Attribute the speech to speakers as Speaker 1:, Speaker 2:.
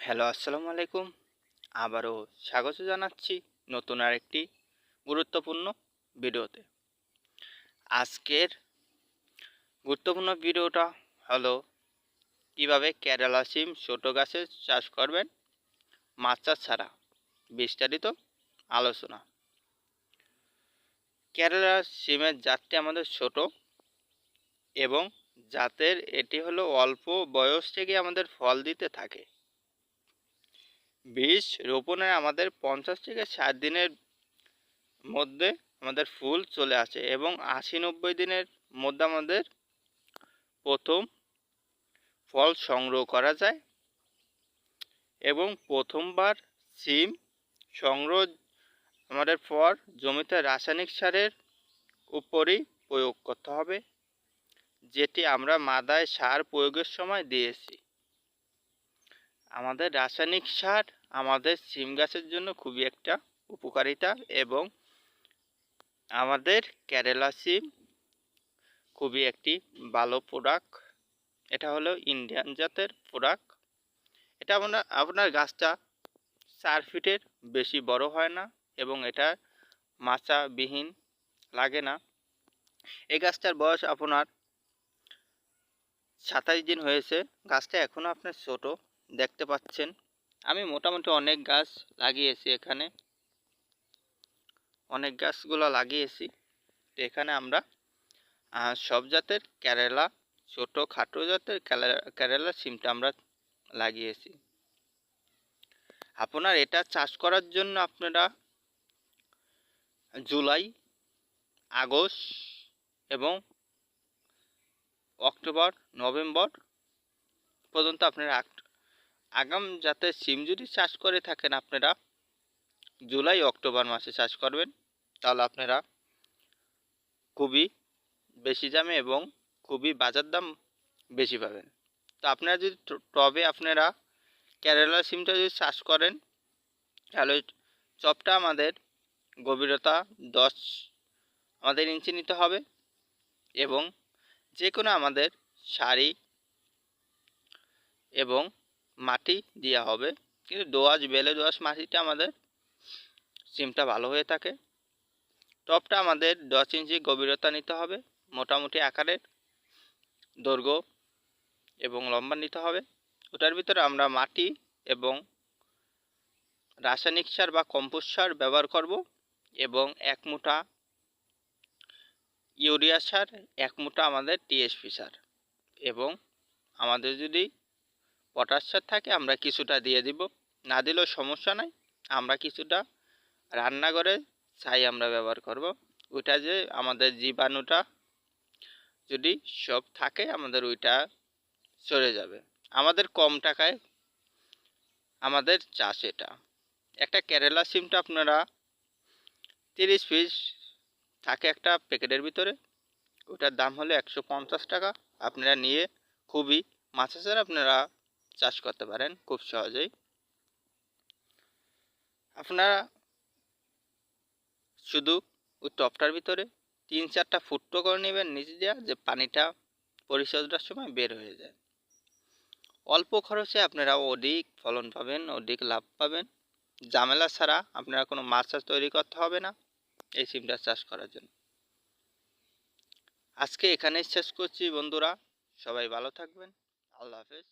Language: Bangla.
Speaker 1: হ্যালো আসসালামু আলাইকুম। আবারও স্বাগত জানাচ্ছি নতুন আরেকটি গুরুত্বপূর্ণ ভিডিওতে। আজকের গুরুত্বপূর্ণ ভিডিওটা হলো কীভাবে কেরালা সিম ছোটো গাছে চাষ করবেন, মাছ ছাড়া। বিস্তারিত আলোচনা। কেরালা সিমের জাতটি আমাদের ছোট এবং জাতের এটি হলো অল্প বয়স থেকে আমাদের ফল দিতে থাকে। বীজ রোপণের আমাদের পঞ্চাশ থেকে ষাট দিনের মধ্যে আমাদের ফুল চলে আসে এবং আশি নব্বই দিনের মধ্যে আমাদের প্রথম ফল সংগ্রহ করা যায় এবং প্রথমবার সিম সংগ্রহ আমাদের পর জমিতে রাসায়নিক সারের উপরই প্রয়োগ করতে হবে, যেটি আমরা মাদায় সার প্রয়োগের সময় দিয়েছি। আমাদের রাসায়নিক সার আমাদের সিম গাছের জন্য খুবই একটা উপকারিতা এবং আমাদের কেরালা সিম খুবই একটি ভালো প্রোডাক্ট এটা হলো ইন্ডিয়ান জাতের প্রোডাক্ট এটা আপনার আপনার গাছটা চার ফিটের বেশি বড় হয় না এবং এটা মাচাবিহীন লাগে না। এই গাছটার বয়স আপনার সাতাশ দিন হয়েছে। গাছটা এখনও আপনার ছোট, দেখতে পাচ্ছেন। আমি মোটামুটি অনেক গাছ লাগিয়েছি এখানে। অনেক গাছগুলো লাগিয়েছি। তো এখানে আমরা সব জাতের কেরালা, ছোট খাটো জাতের কেরালা সিমটা আমরা লাগিয়েছি। আপনার এটা চাষ করার জন্য আপনারা জুলাই, আগস্ট এবং অক্টোবর, নভেম্বর পর্যন্ত আপনারা আগাম যাতে সিম যদি চাষ করে থাকেন আপনারা, জুলাই, অক্টোবর মাসে চাষ করবেন, তাহলে আপনারা খুবই বেশি দামে এবং খুবই বাজার দাম বেশি পাবেন। তো আপনারা যদি টবে আপনারা কেরালা সিমটা যদি চাষ করেন, তাহলে চপটা আমাদের গভীরতা দশ, আমাদের ইঞ্চি নিতে হবে এবং যে কোনো আমাদের শাড়ি এবং মাটি দেওয়া হবে। কিন্তু দোয়াশ বেলে দোয়াশ মাটিটা আমাদের সিমটা ভালো হয়ে থাকে। টপটা আমাদের দশ ইঞ্চি গভীরতা নিতে হবে, মোটামুটি আকারের। দৈর্ঘ্য এবং লম্বা নিতে হবে। ওটার ভিতরে আমরা মাটি এবং রাসায়নিক সার বা কম্পোস্ট সার ব্যবহার করব এবং এক মুঠা ইউরিয়া সার, এক মুঠা আমাদের টিএসপি সার এবং আমাদের যদি পটাশ সার থাকে, আমরা কিছুটা দিয়ে দিব। না দিলেও সমস্যা নাই, আমরা কিছুটা রান্নাঘরে ছাই আমরা ব্যবহার করব। ওইটা যে আমাদের জীবাণুটা যদি সব থাকে, আমাদের ওইটা চলে যাবে। আমাদের কম টাকায় আমাদের চাষ এটা। একটা কেরালা সিমটা আপনারা তিরিশ পিস থাকে একটা প্যাকেটের ভিতরে, ওটার দাম হলো একশো পঞ্চাশ টাকা। আপনারা নিয়ে খুবই মাছের আপনারা চাষ করতে পারেন খুব সহজেই। আপনারা শুধু ওই টপটার ভিতরে তিন চারটা ফুটো করে নেবেন নিচে দেওয়া যে পানিটা পরিচর্যার সময় বের হয়ে যায়। অল্প খরচে আপনারা অধিক ফলন পাবেন, অধিক লাভ পাবেন। জামেলা ছাড়া আপনারা কোনো মাছ চাষ তৈরি করতে হবে না এই সিমটা চাষ করার জন্য। আজকে এখানেই শেষ করছি বন্ধুরা, সবাই ভালো থাকবেন। আল্লাহ হাফেজ।